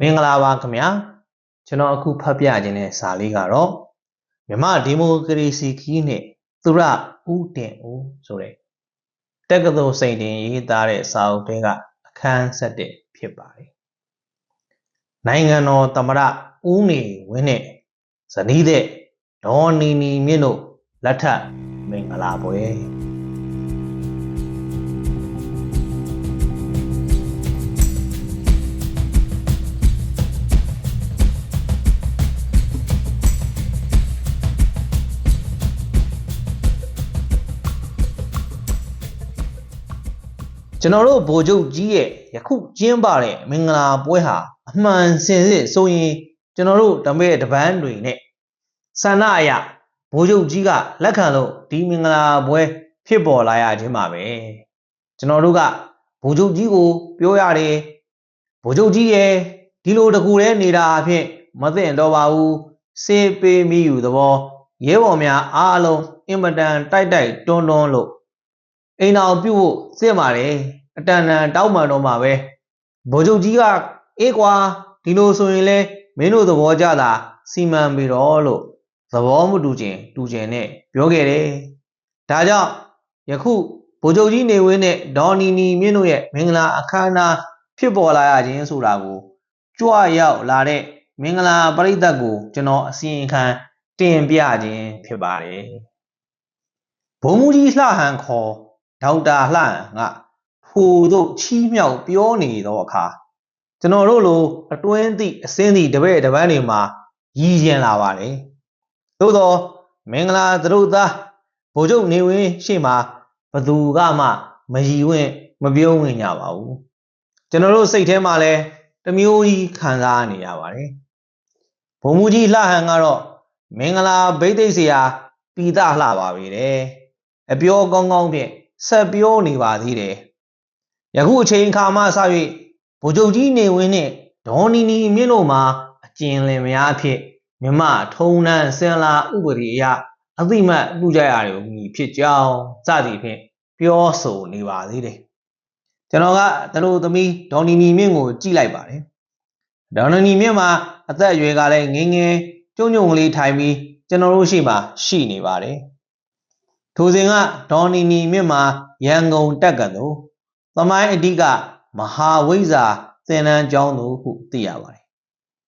မင်္ဂလာပါခင်ဗျာကျွန်တော်အခုဖတ်ပြခြင်းတဲ့စာလေးကတော့မြမဒီမိုကရေစီခီးနဲ့သူရဦးတင်ဦးဆိုတဲ့တက္ကသိုလ်စိန်တင်ရေးသားတဲ့စာအုပ်တွေကအခန်းဆက်တဲ့ဖြစ်ပါတယ်နိုင်ငံတော်သမ္မတဦးနေဝင်းနဲ့ဇနီးတဲ့ဒေါ်နီနီမြင့်တို့လက်ထပ်မင်္ဂလာပွဲ ကျွန်တော်တို့ဗိုလ်ချုပ်ကြီးရဲ့ယခုကျင်းပတဲ့မင်္ဂလာပွဲဟာအမှန်စင်စစ်ဆိုရင်ကျွန်တော်တို့ဓမဲတပန်းတွေနဲ့ဆန္ဒအရဗိုလ်ချုပ်ကြီးကလက်ခံလို့ဒီမင်္ဂလာပွဲဖြစ်ပေါ်လာရခြင်းပါပဲကျွန်တော်တို့ကဗိုလ်ချုပ်ကြီးကိုပြောရတယ်ဗိုလ်ချုပ်ကြီးရဲ့ဒီလိုတကူတည်းနေတာအဖြစ်မသိတော့ပါဘူးစေးပေးမိอยู่သဘောရဲဘော်များအားလုံးအင်မတန်တိုက်တိုက်တွန်းတွန်းလို့ အိမ်တော်ပြုတ်ဖို့စစ်ပါတယ်အတန်တန်တောက်မှန်တော့မှာပဲဗိုလ်ချုပ်ကြီးကအေးကွာဒီလိုဆိုရင်လဲမင်းတို့သဘောကျတာစီမံပြီးတော့လို့သဘောမတူခြင်းတူခြင်းနဲ့ပြောခဲ့တယ်ဒါကြောင့်ယခုဗိုလ်ချုပ်ကြီးနေဝင်းနဲ့ဒေါ်နီနီမြင့်တို့ရဲ့မင်္ဂလာအခမ်းအနားဖြစ်ပေါ်လာရခြင်းဆိုတာကိုကြွရောက်လာတဲ့မင်္ဂလာပရိသတ်ကိုကျွန်တော်အစီရင်ခံတင်ပြခြင်းဖြစ်ပါတယ်ဘုံမူကြီးလှဟန်ခေါ် ဒေါက်တာလှန်ကဟိုတို့ချီးမြှောက်ပြောနေတော့အခါကျွန်တော်တို့လိုအတွင်းသည့်အစင်းသည့်တပည့်တပန်းတွေမှာရည်ရင်လာပါတယ်သို့သောမင်္ဂလာသတို့သားဗိုလ်ချုပ်နေဝင်းရှေ့မှာဘသူကမှမရည်ဝင့်မပြုံးဝင်ကြပါဘူးကျွန်တော်တို့စိတ်ထဲမှာလည်းတမျိုးကြီးခံစားနေရပါတယ်ဘုံမူကြီးလှဟန်ကတော့မင်္ဂလာဗိသိက်ဆရာပိသလှပါပြီတဲ့အပြောကောင်းကောင်းဖြင့် ဆက်ပြောနေပါသေးတယ်။ယခုအချိန်အခါမှစ၍ဗိုလ်ချုပ်ကြီးနေဝင်းနှင့်ဒေါ်နီနီမြင့်တို့မှာအကျဉ်လင်များအဖြစ်မြမထုံနှန်းစင်လာဥပဒေအရအသိမှတ်ပြုကြရတယ်မည်ဖြစ်ကြောင်းစသည်ဖြင့်ပြောဆိုနေပါသေးတယ်။ကျွန်တော်ကတလူသမီးဒေါ်နီနီမြင့်ကိုကြည့်လိုက်ပါတယ်။ဒေါ်နီနီမြင့်မှာအသက်အရွယ်ကလည်းငယ်ငယ်ကျုံကျုံကလေးထိုင်ပြီးကျွန်တော်တို့ရှိမှရှိနေပါတယ်။ ထိုစဉ်ကဒေါ်နီနီမြင့်မှာရန်ကုန်တက်ကသို့သမိုင်းအဓိကမဟာဝိဇ္ဇာသင်တန်းကျောင်းသို့ဟုသိရပါတယ်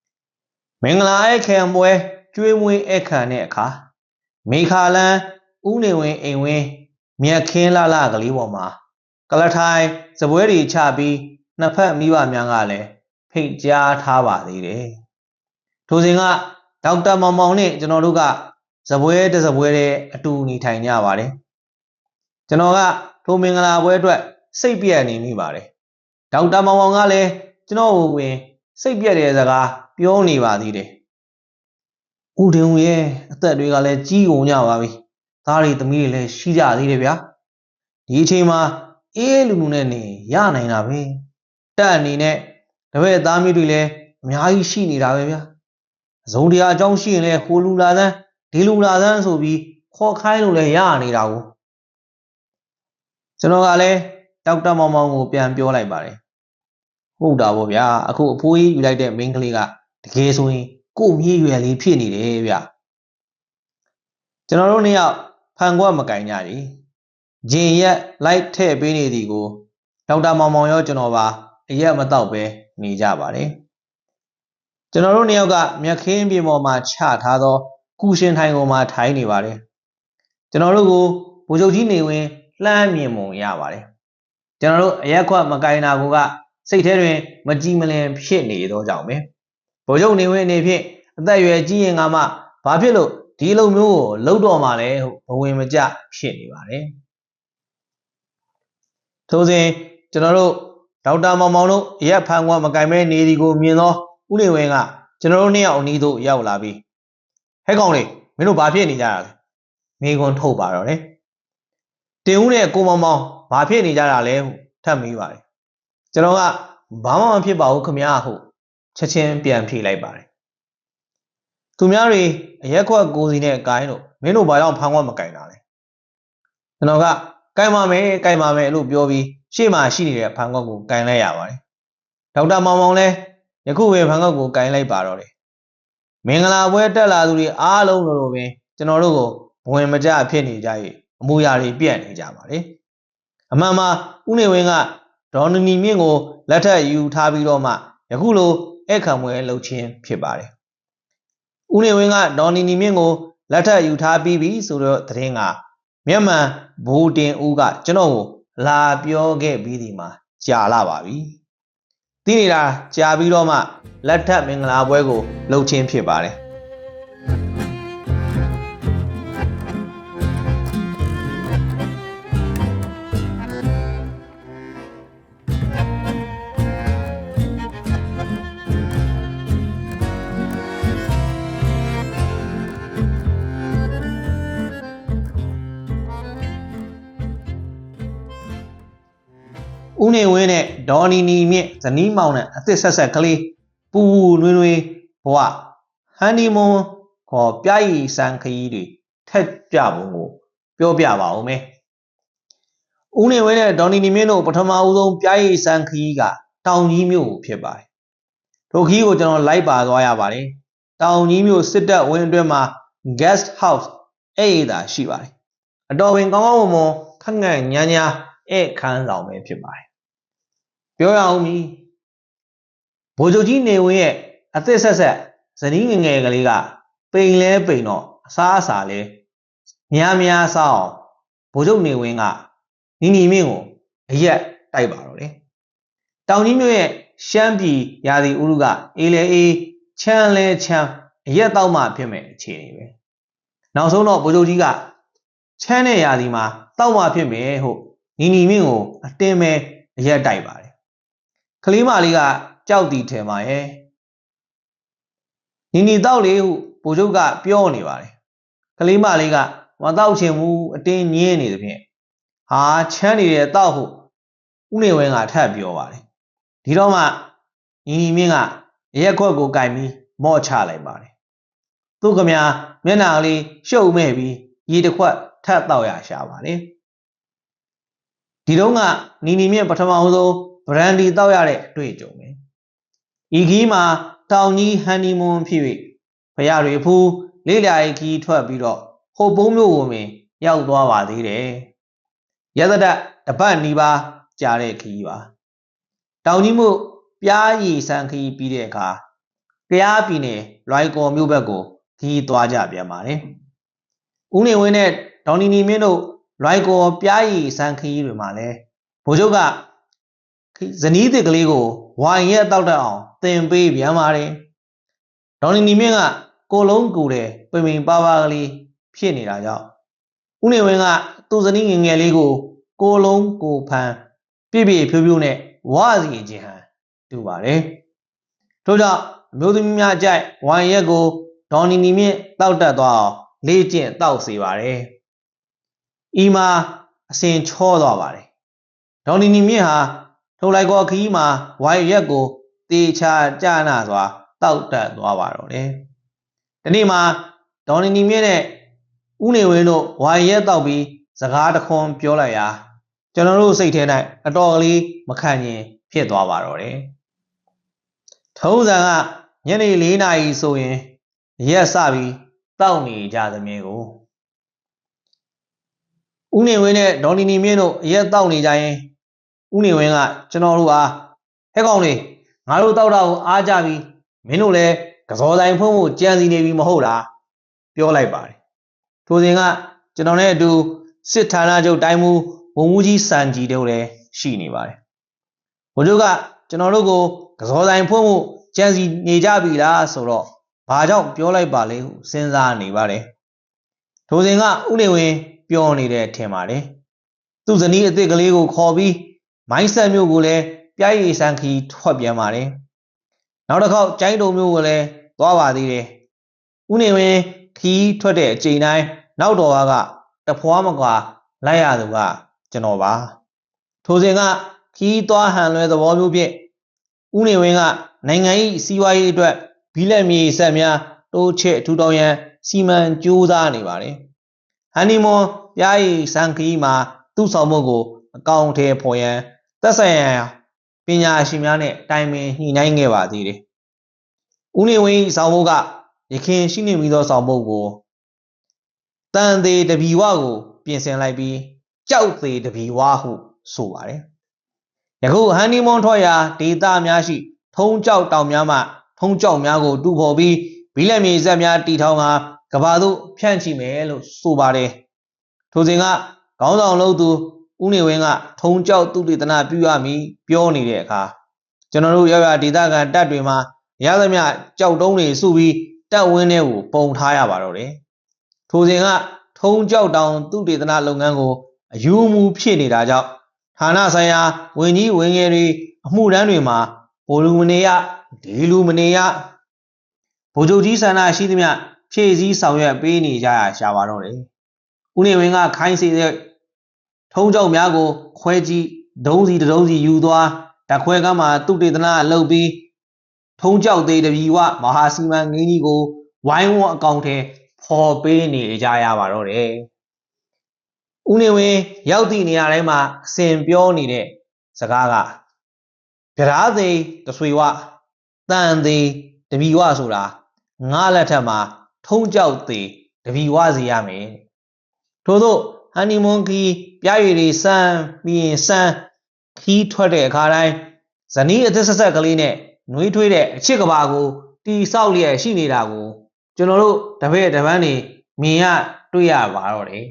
။မင်္ဂလာဧည့်ခံပွဲကျွေးမွေးဧည့်ခံတဲ့အခါမေခါလန်းဦးနေဝင်းအိမ်ဝင်းမြက်ခင်းလာလာကလေးပေါ်မှာကလထိုင်စပွဲတွေချပြီးနှစ်ဖက်မိဘများကလည်းဖိတ်ကြားထားပါသေးတယ်။ထိုစဉ်ကဒေါက်တာမောင်မောင်နဲ့ကျွန်တော်တို့က ဇပွဲတစ်ဇပွဲတည်းအတူနေထိုင်ကြပါတယ်ကျွန်တော်ကထိုမင်္ဂလာပွဲအတွက်စိတ်ပြည့်နေမိပါတယ်ဒေါက်တာမောင်မောင်ကလည်းကျွန်တော်ကိုဝင်စိတ်ပြည့်တဲ့စကားပြောနေပါသေးတယ်ဦးတင်ဦးရဲ့အသက်တွေကလည်းကြီးကုန်ကြပါပြီသားတွေသမီးတွေလည်းရှိကြသေးတယ်ဗျာဒီအချိန်မှာအေးလူလူနဲ့နေရနိုင်တာပဲတက်အနေနဲ့တပည့်သားမျိုးတွေလည်းအများကြီးရှိနေတာပဲဗျာအစုံတရားအကြောင်းရှိရင်လည်းဟိုလူလာသန်း ဒီလူလာသန်းဆိုပြီးခေါ်ခိုင်းလို့လည်းရနေတာကိုကျွန်တော်ကလည်းဒေါက်တာမောင်မောင်ကိုပြန်ပြောလိုက်ပါတယ်ဟုတ်တာဗောဗျာအခုအဖိုးကြီးယူလိုက်တဲ့မိန်းကလေးကတကယ်ဆိုရင်ကို့မြေးရွယ်လေးဖြစ်နေတယ်ဗျကျွန်တော်တို့နှစ်ယောက်ဖန်ခွက်မကင်ကြကြီးဂျင်ရက်လိုက်ထည့်ပေးနေသည်ကိုဒေါက်တာမောင်မောင်ရောကျွန်တော်ပါအရက်မတော့ပဲနေကြပါတယ်ကျွန်တော်တို့နှစ်ယောက်ကမြက်ခင်းပြင်ပေါ်မှာချထားသော ကုရှင်ထိုင်ကုန်မှာထိုင်နေပါတယ်ကျွန်တော်တို့ကိုဗိုလ်ချုပ်ကြီးနေဝင်လှမ်းမြင်ပုံရပါတယ်ကျွန်တော်တို့အရက်ခွက်မကင်တာကစိတ်ထဲတွင်မကြည်မလင်ဖြစ်နေသောကြောင့်ပဲဗိုလ်ချုပ်နေဝင်အနေဖြင့်အသက်အရွယ်ကြီးရင်ကမှဘာဖြစ်လို့ဒီလိုမျိုးကိုလှုပ်တော့မှလဲဘဝင်မကြဖြစ်နေပါတယ်ထိုစဉ်ကျွန်တော်တို့ဒေါက်တာမောင်မောင်တို့ရက်ဖန်ကွာမကင်မဲနေဒီကိုမြင်သောဦးနေဝင်းကကျွန်တော်တို့နှစ်ယောက်အနီးသို့ရောက်လာပြီး ဟဲ့ကောင်လေးမင်းတို့ဘာဖြစ်နေကြတာလဲမိကွန်းထုတ်ပါတော့တယ်တင်ဦးနဲ့ကိုမောင်မောင်ဘာဖြစ်နေကြတာလဲဟုထပ်မေးပါတယ်ကျွန်တော်ကဘာမှမဖြစ်ပါဘူးခမရဟုချက်ချင်းပြန်ဖြေလိုက်ပါတယ်သူများတွေအရက်ခွက်ကိုစီနဲ့ကိုင်းလို့မင်းတို့ဘာကြောင့်ဖမ်းခွက်မကင်တာလဲကျွန်တော်ကကင်ပါမယ်ကင်ပါမယ်လို့ပြောပြီးရှေ့မှာရှိနေတဲ့ဖမ်းခွက်ကိုကင်လိုက်ရပါတယ်ဒေါက်တာမောင်မောင်လည်းယယခုပဲဖန်ကောက်ကိုကင်လိုက်ပါတော့တယ် မင်္ဂလာပွဲတက်လာသူတွေအားလုံးလိုလိုပဲကျွန်တော်တို့ကိုဘဝင်မကြဖြစ်နေကြ၍အမူအရာတွေပြန့်နေကြပါလေအမှန်မှာဦးနေဝင်းကဒေါ်နနီမြင့်ကိုလက်ထပ်ယူထားပြီးတော့မှယခုလိုဧကန်ပွဲလှုပ်ခြင်းဖြစ်ပါတယ်ဦးနေဝင်းကဒေါ်နနီမြင့်ကိုလက်ထပ်ယူထားပြီးပြီဆိုတော့သတင်းကမြန်မာဘူတင်ဦးကကျွန်တော်ကိုလာပြောခဲ့ပြီးဒီမှာကြာလာပါပြီ။ သိနေတာကြာပြီးတော့မှလက်ထပ်မင်္ဂလာပွဲကိုလှုပ်ခြင်းဖြစ်ပါတယ်။ ဒေါ်နီနီမြင့်ဇနီးမောင်နဲ့အသစ်ဆက်ဆက်ကလေးပူပူနွေးနွေးဘဝဟန်နီမွန်ခေါ်ပြားရည်စံခရီးတွေထက်ကြပုံကိုပြောပြပါဦးမယ်ဦးနေဝင်းနဲ့ဒေါ်နီနီမြင့်တို့ပထမဦးဆုံးပြားရည်စံခရီးကတောင်ကြီးမြို့ကိုဖြစ်ပါတယ်ထိုခရီးကိုကျွန်တော်လိုက်ပါသွားရပါတယ်တောင်ကြီးမြို့စစ်တပ်ဝင်းအတွင်းမှာ guest house အဲ့ဒီသာရှိပါတယ်အတော်ပင်ကောင်းကောင်းမွန်မွန်ခက်ငန့်ညာညာဧည့်ခန်းဆောင်ပဲဖြစ်ပါတယ် ပြောရအောင်မီဗိုလ်ချုပ်ကြီးနေဝင်းရဲ့အသက်ဆက်ဆက်ဇနီးငယ်ငယ်ကလေးကပိန်လဲပိန်တော့အစားအစာလဲများများစားအောင်ဗိုလ်ချုပ်နေဝင်းကနီနီမင်းကိုအရက်တိုက်ပါတော့တယ်တောင်ကြီးမြို့ရဲ့ရှမ်းပြည်ရာသီဥရုကအေးလေအေးချမ်းလဲချမ်းအရက်တော့မှဖြစ်မဲ့အခြေအနေပဲနောက်ဆုံးတော့ဗိုလ်ချုပ်ကြီးကချမ်းတဲ့ရာသီမှာတောက်မှဖြစ်မယ်ဟုတ်နီနီမင်းကိုအတင်းပဲအရက်တိုက်ပါတယ် ကလေးမလေးကကြောက်တီထဲမှာရဲ့နီနီတော့လေဟုဘိုလ်ချုပ်ကပြောနေပါတယ်ကလေးမလေးကမတော့ချင်ဘူးအတင်းညင်းနေသဖြင့်ဟာချမ်းနေတဲ့တောက်ဟုဥနေဝင်းကထပ်ပြောပါတယ်ဒီတော့မှနီနီမင်းကရက်ခွက်ကိုကင်ပြီးမော့ချလိုက်ပါတယ်သူကမြာမျက်နှာကလေးရှုပ်မဲ့ပြီးရေတစ်ခွက်ထပ်တော့ရရှာပါတယ်ဒီတော့ကနီနီမြင့်ပထမအောင်ဆုံး ဗရန်ဒီတောက်ရတဲ့အတွေ့အကြုံပဲဤခီးမှာတောင်ကြီးဟန်နီမွန်ဖြစ်၍ဖရတွေဖူးလေးလာရီခီးထွက်ပြီးတော့ဟိုပုံးမျိုးကိုပင်ရောက်သွားပါသေးတယ်ရသဒတ်တပတ်နီးပါးကြာတဲ့ခီးပါတောင်ကြီးမှုပြားရည်ဆန်ခီးပြီးတဲ့အခါကြားပြည်နယ်လွိုင်ကော်မြို့ဘက်ကိုခီးသွားကြပြန်ပါတယ်ဦးနေဝင်းနဲ့ဒေါ်နီနီမင်းတို့လွိုင်ကော်ပြားရည်ဆန်ခီးတွေမှာလဲဗိုလ်ချုပ်က ဇနီးသစ်ကလေးကိုဝိုင်ရက်တောက်တတ်အောင်သင်ပေးပြန်ပါတယ်။ဒေါ်နီနီမြင့်ကကိုလုံးကူတယ်ပင်ပင်ပါပါကလေးဖြစ်နေတာကြောင့်ဦးနေဝင်းကသူ့ဇနီးငယ်ငယ်လေးကို ကိုလုံးကိုဖန်ပြည့်ပြည့်ဖြိုးဖြိုးနဲ့ဝါစီခြင်းဟန်တူပါတယ်။ထို့ကြောင့်အမျိုးသမီးများကြိုက်ဝိုင်ရက်ကိုဒေါ်နီနီမြင့်တောက်တတ်သွားအောင်လေ့ကျင့်တောက်စေပါတယ်။ဤမှာအစဉ်ချောသွားပါတယ်။ဒေါ်နီနီမြင့်ဟာ ထုတ်လိုက်ကောခီးမှာဝိုင်ရက်ကိုတေချာကြနာစွာတောက်တက်သွားပါတော့တယ်။ဒီနေ့မှာဒေါ်နီနီမြင့်နဲ့ဦးနေဝင်းတို့ဝိုင်ရက်တောက်ပြီးစကားတခွန်းပြောလိုက်ရာကျွန်တော်တို့စိတ်ထဲ၌အတော်ကလေးမခံရင်ဖြစ်သွားပါတော့တယ်။ထုံးစံကညနေ၄နာရီဆိုရင်ရက်စပြီးတောက်နေကြသမြင်ကိုဦးနေဝင်းနဲ့ဒေါ်နီနီမြင့်တို့ရက်တောက်နေကြရင် ဦးနေဝင်းကကျွန်တော်တို့အားဟဲ့ကောင်လေးငါတို့တောက်တာကိုအားကြပြီမင်းတို့လည်းကစောတိုင်းဖွင့်ဖို့ကြံစီနေပြီမဟုတ်လားပြောလိုက်ပါတယ်ထိုစဉ်ကကျွန်တော်နဲ့အတူစစ်ဌာနချုပ်တိုင်းမှုဝန်မှုကြီးစံကြီးတို့လည်းရှိနေပါတယ်ဘိုလ်ချုပ်ကကျွန်တော်တို့ကိုကစောတိုင်းဖွင့်ဖို့ကြံစီနေကြပြီလားဆိုတော့ဘာကြောင့်ပြောလိုက်ပါလဲဟုစဉ်းစားနေပါတယ်ထိုစဉ်ကဦးနေဝင်းပြောနေတဲ့အထင်ပါတယ်သူ့ဇနီးအစ်စ်ကလေးကိုခေါ်ပြီး မိုင်းဆက်မျိုးကိုလည်းပြားရည်ဆန်းခီထွက်ပြန်ပါတယ်။နောက်တစ်ခေါက်ကျိုင်းတုံမျိုးကိုလည်းသွားပါသေးတယ်။ဦးနေဝင်းခီးထွက်တဲ့အချိန်တိုင်းနောက်တော်ကတဖွားမကွာလိုက်ရသူကကျွန်တော်ပါ။ထိုစဉ်ကခီးသွားဟန်လွဲသဘောမျိုးဖြင့်ဦးနေဝင်းကနိုင်ငံ၏စီးပွားရေးအတွက်ဘီလက်မြေဆက်များတိုးချဲ့ထူထောင်ရန်စီမံကြိုးစားနေပါတယ်။ဟန်နီမွန်ပြားရည်ဆန်းခီးမှာသူ့ဆောင်မှုကိုအကောင့်ထဲပေါ်ရန် သက်ဆိုင်ရာပညာရှင်များနဲ့တိုင်ပင်ညှိနှိုင်းခဲ့ပါသေးတယ်ဦးနေဝင်းဆောင်ဘုတ်ကရခင်ရှိနေပြီးသောဆောင်ဘုတ်ကိုတန်သေးတဘီဝကို ပြင်ဆင်လိုက်ပြီးကြောက်သေးတဘီဝဟုဆိုပါတယ်ယခုဟန်နီမွန်ထွက်ရာဒေသများရှိ ထုံးကြောက်တောင်များမှ ထုံးကြောက်များကို တူဖော်ပြီးဘီလက်မြေဇက်များတီထောင်ကကဘာသို့ဖြန့်ချိမယ်လို့ဆိုပါတယ်ထိုစဉ်ကခေါင်းဆောင်လို့သူ ဦးနေဝင်းကထုံးကြောက်သူတေသနာပြုရမည်ပြောနေတဲ့အခါကျွန်တော်တို့ရောက်ရဒေသခံတပ်တွေမှာရသမျှကြောက်တုံးတွေစုပြီးတပ်ဝင်းထဲကိုပုံထားရပါတော့တယ်ထိုစဉ်ကထုံးကြောက်တောင်သူတေသနာလုပ်ငန်းကိုအယူမူဖြစ်နေတာကြောင့်ဌာနဆိုင်ရာဝင်ကြီးဝင်ငယ်တွေအမှုတန်းတွေမှာဘိုလူမနေရဒီလူမနေရဗိုလ်ချုပ်ကြီးဆန္ဒရှိသမျှဖြည့်စည်းဆောင်ရွက်ပေးနေကြရရှာပါတော့တယ်ဦးနေဝင်းကခိုင်းစေတဲ့ ထုံးကြောက်များကိုခွဲကြည့်ဒုံးစီတဒုံးစီယူသွားဓာတ်ခွဲကမှသူတေသနာအလုပ်ပြီးထုံးကြောက်သေးတပြီဝမဟာစီမံငင်းကြီးကိုဝိုင်းဝန်းအကောင့်ထဲဖော်ပေးနေကြရပါတော့တယ်။ဦးနေဝင်းရောက်သည့်နေရာတိုင်းမှာအစဉ်ပြောနေတဲ့စကားကကြရာသေးတဆွေဝတန်သေးတပြီဝဆိုတာငါလက်ထက်မှာထုံးကြောက်သေးတပြီဝစီရမယ်။ထို့သော ဟန်နီမွန်ကီပြားရည်တွေစမ်းပြီးရင်စမ်းခီးထွက်တဲ့အခါတိုင်းဇနီးအသက်ဆက်ဆက်ကလေးနဲ့နှွေးထွေးတဲ့အချစ်ကဘာကိုတီဆောက်လျက်ရှိနေတာကို ကျွန်တော်တို့တပည့်တပန်းနေမြင်ရတွေ့ရပါတော့တယ်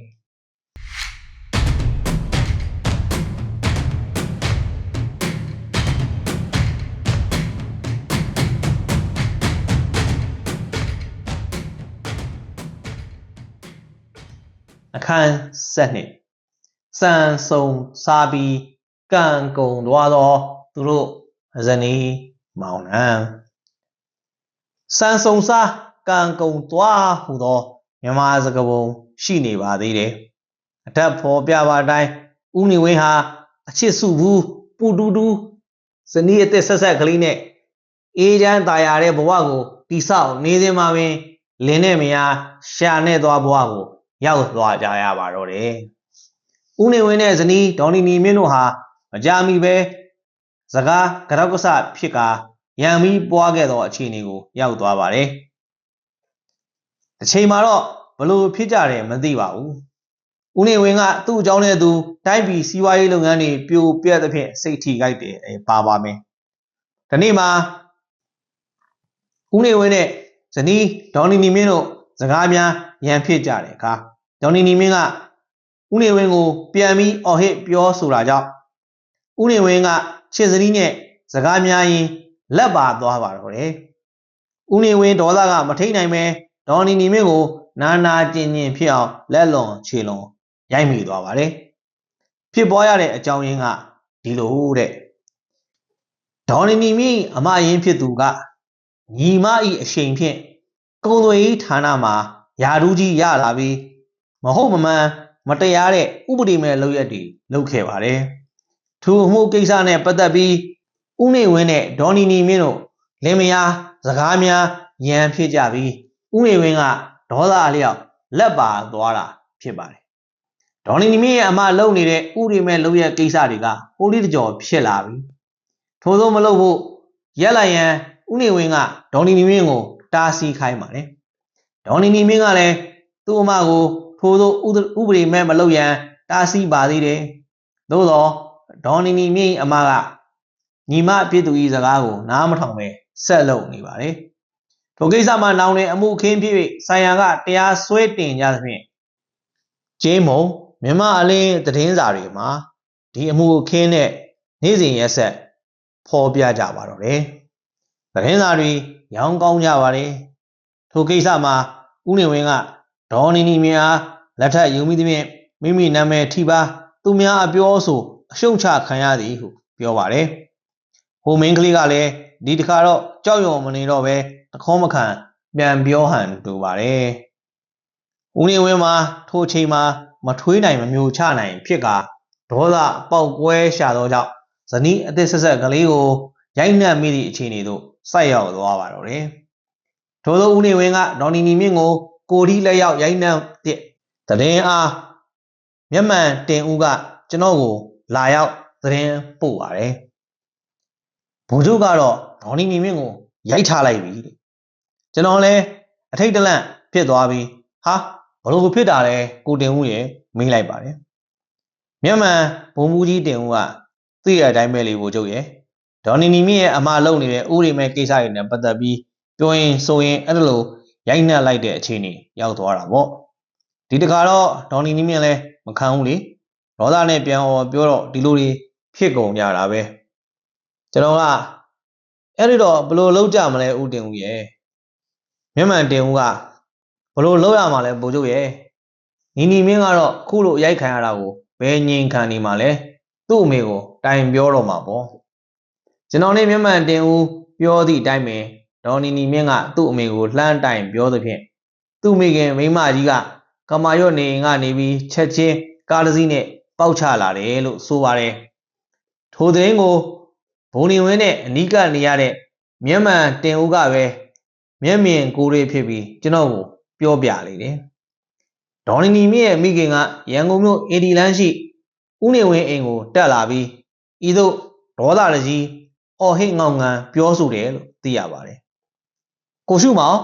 ခန်း7နှစ်စံစုံစားပြီးကံကုံသွားသောသူတို့ဇနီးမောင်နှံစံစုံစားကံကုံသွားဟူသောမြမစကားပုံရှိနေပါသေးတယ်အထက်ဖော်ပြပါတိုင်းဦးနေဝင်းဟာအချစ်စုဘူးပူတူတူဇနီးအသက်ဆက်ဆက်ကလေးနဲ့အေးချမ်းตายရတဲ့ဘဝကိုတိဆောက်နေစဉ်မှာပင်လင်းနဲ့မယားရှာနဲ့သွားဘဝကို ရောက်သွားကြရပါတော့တယ်ဦးနေဝင်းနဲ့ဇနီးဒေါ်နီနီမြင့်တို့ဟာမကြမီပဲစကားကြောက်ကဆဖြစ်ကာရံပြီးပွားခဲ့သောအခြေအနေကိုရောက်သွားပါတယ်။တစ်ချိန်မှာတော့ဘလို့ဖြစ်ကြတယ်မသိပါဘူး။ဦးနေဝင်းကသူ့အကြောင်းနဲ့သူတိုင်းပြည်စီးပွားရေးလုပ်ငန်းတွေပြိုပြက်သဖြင့်စိတ်ထိခိုက်တယ်ပါပါမယ်။ဒီနေ့မှာဦးနေဝင်းနဲ့ဇနီးဒေါ်နီနီမင်းတို့ စကားများရန်ဖြစ်ကြတယ်ခါဒေါ်နီနီမင်းကဦးနေဝင်းကိုပြန်ပြီးအော်ဟစ်ပြောဆိုတာကြောင့်ဦးနေဝင်းကခြေစည်းနဲ့စကားများရင်လက်ပါသွားပါတော့တယ်။ဦးနေဝင်းဒေါသကမထိန်နိုင်ပဲဒေါ်နီနီမင်းကိုနာနာကျင်ကျင်ဖြစ်အောင်လက်လွန်ခြေလွန်ရိုက်မိသွားပါတယ်။ဖြစ်ပွားရတဲ့အကြောင်းရင်းကဒီလိုတဲ့ဒေါ်နီနီမင်းအမရင်းဖြစ်သူကညီမဤအရှိန်ဖြင့် ကုံသွေးဌာနမှာယာဒူးကြီးရလာပြီးမဟုတ်မမှန်မတရားတဲ့ဥပဒေမဲ့လုပ်ရက်တွေလုပ်ခဲ့ပါတယ်။ထိုအမှုကိစ္စနဲ့ပတ်သက်ပြီးဦးနေဝင်းနဲ့ဒေါ်နီနီမင်းတို့လင်မယားစကားများရန်ဖြစ်ကြပြီးဦးနေဝင်းကဒေါသအလျောက်လက်ပါသွားတာဖြစ်ပါတယ်။ဒေါ်နီနီမင်းရဲ့အမလုပ်နေတဲ့ဥရိမဲ့လုပ်ရက်ကိစ္စတွေကဟိုလိတကြော်ဖြစ်လာပြီ။ထို့သောမလုပ်ဖို့ရက်လိုက်ရန်ဦးနေဝင်းကဒေါ်နီနီမင်းကို တားဆီးခိုင်းပါတယ်။ဒေါ်နီနီမင်းကလည်းသူ့အမကိုထို့သောဥပဒေမဲ့မလုပ်ရန်တားဆီးပါသေးတယ်။သို့သောဒေါ်နီနီမင်းအမကညီမဖြစ်သူဤစကားကိုနားမထောင်ပဲဆက်လုပ်နေပါတယ်။ထိုကိစ္စမှာနောင်နေအမှုခင်းဖြစ်၍ဆိုင်ရာကတရားစွဲတင်ကြသဖြင့်ကျင်းမုံမြမအလင်းသတင်းစာတွေမှာဒီအမှုခင်းတဲ့နေ့စဉ်ရက်ဆက်ဖော်ပြကြပါတော့တယ်။သတင်းစာတွေ ရောင်းကောင်းကြပါတယ်။ထိုကိစ္စမှာဦးနေဝင်းကဒေါ်နီနီမြအားလက်ထပ်ယူမိသဖြင့်မိမိနာမည်ထိပါသူများအပြောဆိုအရှုံချခံရသည်ဟုပြောပါတယ်။ဟိုမင်းကလေးကလည်းဒီတခါတော့ကြောက်ရွံ့မနေတော့ပဲတခေါမခံပြန်ပြောဟန်တူပါတယ်။ဦးနေဝင်းမှာထိုအချိန်မှာမထွေးနိုင်မမျိုးချနိုင်ဖြစ်ကာဒေါသပေါက်ကွဲရှာသောကြောင့်ဇနီးအသက်ဆက်ဆက်ကလေးကိုရိုက်နှက်မိသည့်အခြေအနေသို့ဆိုက်ရောက်သွားပါတော့တယ်။ထို့သောဦးနေဝင်းကဒေါ်နီနီမြင့်ကိုကိုဒီလက်ရောက်ရိုက်နှက်တဲ့တရင်အားမျက်မှန်တင်ဦးကကျွန်တော်ကို လာရောက်သတင်းပို့ပါတယ်။ဘုံချုပ်ကတော့ဒေါ်နီမီမင်းကိုရိုက်ထားလိုက်ပြီတဲ့ကျွန်တော်လည်းအထိတ်တလန့်ဖြစ်သွားပြီးဟာဘလို့ဖြစ်တာလဲကိုတင်ဦးရေမေးလိုက်ပါတယ်မြန်မာဘုံမူကြီးတင်ဦးကသိရတဲ့အတိုင်းပဲလေဘိုလ်ချုပ်ရေ ဒေါ်နီနီမြင့်ရဲ့အမှားလုပ်နေတဲ့ဥရိမဲကိစ္စတွေနဲ့ပတ်သက်ပြီးပြောရင်ဆိုရင်အဲ့ဒါလိုရိုက်နှက်လိုက်တဲ့အခြေအနေရောက်သွားတာပေါ့ဒီတခါတော့ဒေါ်နီနီမြင့်လည်းမခံဘူးလေဒေါသနဲ့ပြန်ဟောပြောတော့ဒီလိုတွေဖြစ်ကုန်ကြတာပဲကျွန်တော်ကအဲ့ဒီတော့ဘယ်လိုလုပ်ကြမလဲဦးတင်ဦးရေမြန်မာတင်ဦးကဘယ်လိုလုပ်ရမှာလဲဘိုလ်ချုပ်ရေနီနီမြင့်ကတော့ခုလိုရိုက်ခံရတာကိုဘယ်ငြိမ်ခံနေမှာလဲသူ့အမေကိုတိုင်ပြောတော့မှာပေါ့ ကျွန်တော်နေမြန်မာတင်ဦးပြောသည့်အတိုင်းပဲဒေါ်နီနီမြင့်ကသူ့အမေကိုလှမ်းတိုင်ပြောသဖြင့်သူ့မိခင်မိန်းမကြီးကကမာရွတ်နေအိမ်ကနေပြီးချက်ချင်းကားတစ်စီးနဲ့ပေါက်ချလာတယ်လို့ဆိုပါတယ်ထိုသတင်းကိုဘုံနေဝင်းနဲ့အနီးကနေရတဲ့မြန်မာတင်ဦးကပဲမျက်မြင်ကိုယ်ရေးဖြစ်ပြီးကျွန်တော်ကိုပြောပြလေတယ်ဒေါ်နီနီမြင့်ရဲ့မိခင်ကရန်ကုန်မြို့အေဒီလန်းရှိဦးနေဝင်းအိမ်ကိုတက်လာပြီးဤသို့ဒေါသတကြီး အော်ဟစ်ငောင်ငံပြောဆိုတယ်လို့သိရပါတယ်ကိုရှုမောင်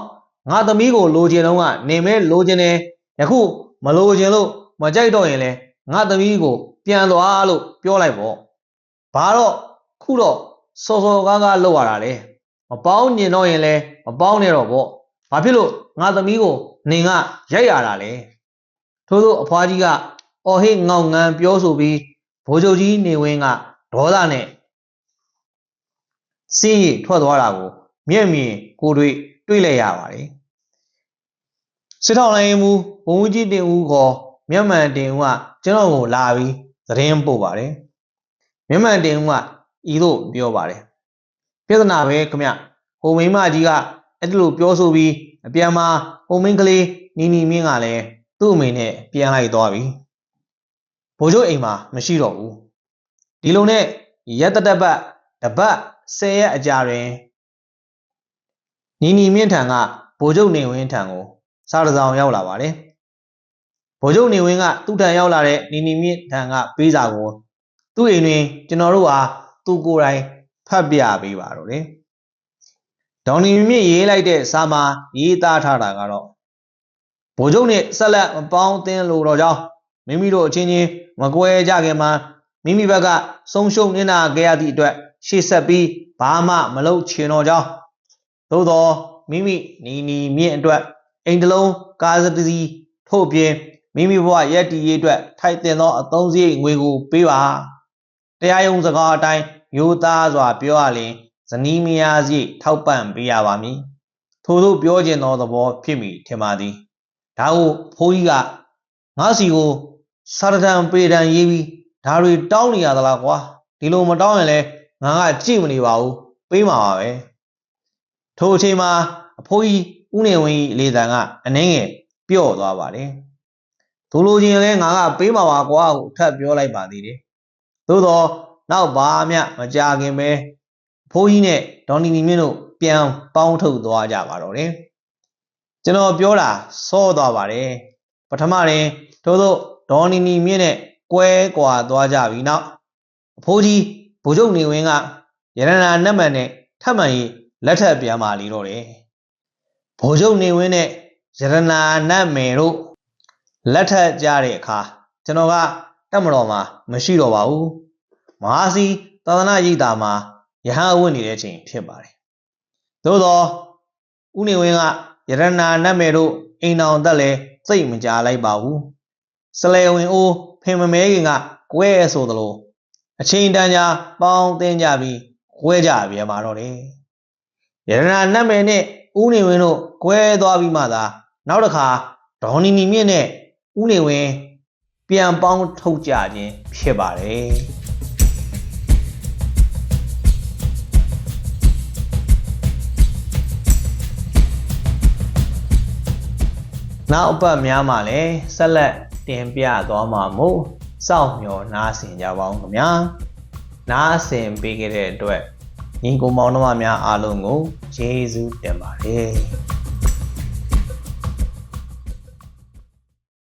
ငါသမီးကိုလိုချင်တော့ကနေမဲလိုချင်တယ်ယခုမလိုချင်လို့မကြိုက်တော့ရင်လဲငါသမီးကို ပြန်သွားလို့ပြောလိုက်ပေါ့ဘာတော့ခုတော့စောစောကားကားလောက်ရတာလေမပေါင်းညင်တော့ရင်လဲမပေါင်းနဲ့တော့ပေါ့ဘာဖြစ်လို့ငါသမီးကိုနေကရိုက်ရတာလဲထို့သောအဖွားကြီးကအော်ဟစ်ငောင်ငံပြောဆိုပြီးဘိုးချုပ်ကြီးနေဝင်းကဒေါသနဲ့ စီးရီထွက်သွားတာကိုမျက်မြင်ကိုယ်တွေ့တွေ့လိုက်ရပါတယ်စစ်ထောင်လိုင်းမူဘုံကြီးတင်ဦးခေါ်မျက်မှန်တင်ဦးကကျွန်တော်ကိုလာပြီးသတင်းပို့ပါတယ်မျက်မှန်တင်ဦးကဤသို့ပြောပါတယ်ပြဿနာပဲခမဟိုမိန်းမကြီးကအဲ့ဒီလိုပြောဆိုပြီးအပြန်မှာဟိုမင်းကလေးနီနီမြင့်ကလည်းသူ့အမေနဲ့ပြန်လိုက်သွားပြီဘိုးချုပ်အိမ်မှာမရှိတော့ဘူးဒီလိုနဲ့ရက်တတက်ပတ်တပတ် ဆယ်ရက်အကြာတွင်နီနီမြင့်ထံကဘိုးချုပ်နေဝင်းထံကိုစားတစောင်ရောက်လာပါတယ်ဗိုလ်ချုပ်နေဝင်းကသူ့ထံရောက်လာတဲ့နီနီမြင့်ထံကပေးစာကိုသူ့အိမ်တွင်ကျွန်တော်တို့ဟာသူ့ကိုယ်တိုင်ဖတ်ပြပေးပါတော့တယ်ဒေါင်နီမြင့်ရေးလိုက်တဲ့စာမှာရေးသားထားတာကတော့ဗိုလ်ချုပ်နဲ့ဆက်လက်မပေါင်းသင်းလို့တော့ကြောင်းမိမိတို့အချင်းချင်းမကွဲကြခင်မှာမိမိဘက်ကဆုံးရှုံးနေတာခဲ့ရသည့်အတွက် ရှေ့ဆက်ပြီးဘာမှမလုပ်ချင်တော့ကြောင်းသို့တော့မိမိနီနီမြင့်အတွက်အိမ်တလုံးကားစတစ်စီးထို့ပြင်မိမိဘဝရက်တီရေးအတွက်ထိုက်တင်သောအသုံးစရိတ်ငွေကိုပေးပါတရားရုံးစကားအတိုင်းရိုးသားစွာပြောရလျင်ဇနီးမယားစရိတ်ထောက်ပံ့ပေးရပါမည်ထို့သို့ပြောခြင်းသောသဘောဖြစ်မိထင်ပါသည်ဒါကိုဖိုးကြီးကငါစီကိုစာရတံပေတံရေးပြီးဒါတွေတောင်းနေရသလားကွာဒီလိုမတောင်းရင်လဲ ငါကကြည့်မနေပါဘူးပေးမှာပါပဲထိုအချိန်မှာအဖိုးကြီးဦးနေဝင်းကြီးလေတံကအနှင်းငယ်ပြော့သွားပါတယ်။ဒိုလိုချင်းလည်းငါကပေးမှာပါကွာဟုထပ်ပြောလိုက်ပါသေးတယ်။သို့တော့နောက်ဘာမှမကြခင်ပဲဖိုးကြီးနဲ့ဒေါ်နီနီမြင့်တို့ပြန်ပေါင်းထုတ်သွားကြပါတော့တယ်။ကျွန်တော်ပြောတာစောသွားပါတယ်။ပထမရင်ထို့သောဒေါ်နီနီမြင့်နဲ့ကွဲကွာသွားကြပြီနောက်အဖိုးကြီး ဗိုလ်ချုပ်နေဝင်းကရတနာနတ်မှန်နဲ့ထပ်မှန်ရေးလက်ထပ်ပြန်ပါလေတော့တယ်ဗိုလ်ချုပ်နေဝင်းနဲ့ရတနာနတ်မယ်တို့လက်ထပ်ကြတဲ့အခါကျွန်တော်ကတက်မတော်မှာမရှိတော့ပါဘူးမဟာစီသာသနာ့ရိပ်သာမှာယဟန်အဝတ်နေတဲ့အချိန်ဖြစ်ပါတယ်သို့တော့ဦးနေဝင်းကရတနာနတ်မယ်တို့အိမ်တော်သက်လဲစိတ်မကြလိုက်ပါဘူးစလဲဝင်အိုးဖင်မမဲခင်ကကွဲဆိုသလို အချိန်တန်ကြာပေါင်းတင်ကြပြီးကွဲကြပြန်ပါတော့တယ်ရတနာနတ်မယ်နဲ့ဦးနေဝင်းတို့ကွဲသွားပြီးမှသာနောက်တစ်ခါဒေါ်နီနီမြင့်နဲ့ဦးနေဝင်းပြန်ပေါင်းထုတ်ကြခြင်းဖြစ်ပါတယ်နောက်အပတ်များမှာလည်းဆက်လက်တင်ပြသွားမှာမို့ စောင့်မျှော်နားဆင်ကြပါဦးခင်ဗျာနားဆင်ပေးခဲ့တဲ့အတွက်ညီကိုမောင်နှမများအားလုံးကိုကျေးဇူးတင်ပါတယ်